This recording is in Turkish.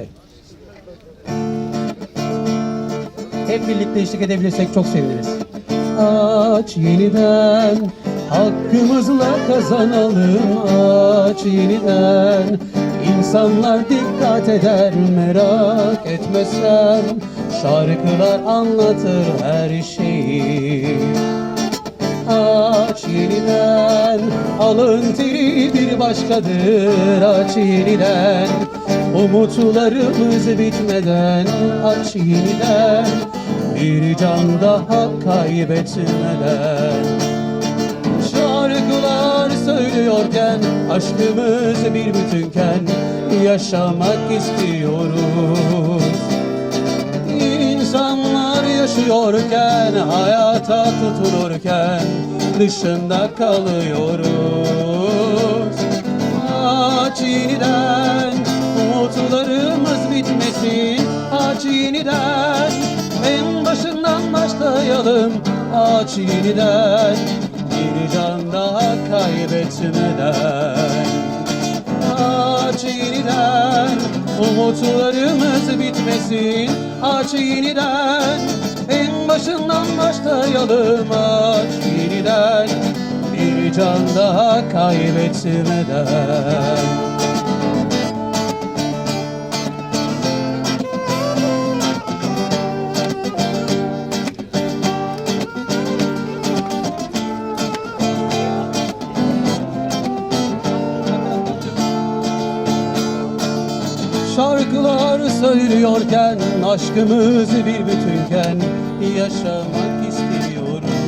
edebilirsek. Hep birlikte eşlik edebilirsek çok seviniriz. Aç yeniden hakkımızla kazanalım aç yeniden İnsanlar dikkat eder merak etmesen Şarkılar anlatır her şeyi Aç yeniden alın teri bir başkadır aç yeniden Umutlarımız bitmeden Aç yeniden. Bir can daha kaybetmeden. Şarkılar söylüyorken Aşkımız bir bütünken Yaşamak istiyoruz. İnsanlar yaşıyorken, hayata tutulurken dışında kalıyoruz. Bitmesin. Aç yeniden, en başından başlayalım. Aç yeniden, bir can daha kaybetmeden. Aç yeniden Umutlarımız bitmesin Aç yeniden En başından başlayalım Aç yeniden Bir can daha kaybetmeden Şarkılar söylüyorken Aşkımız bir bütünken Yaşamak istiyoruz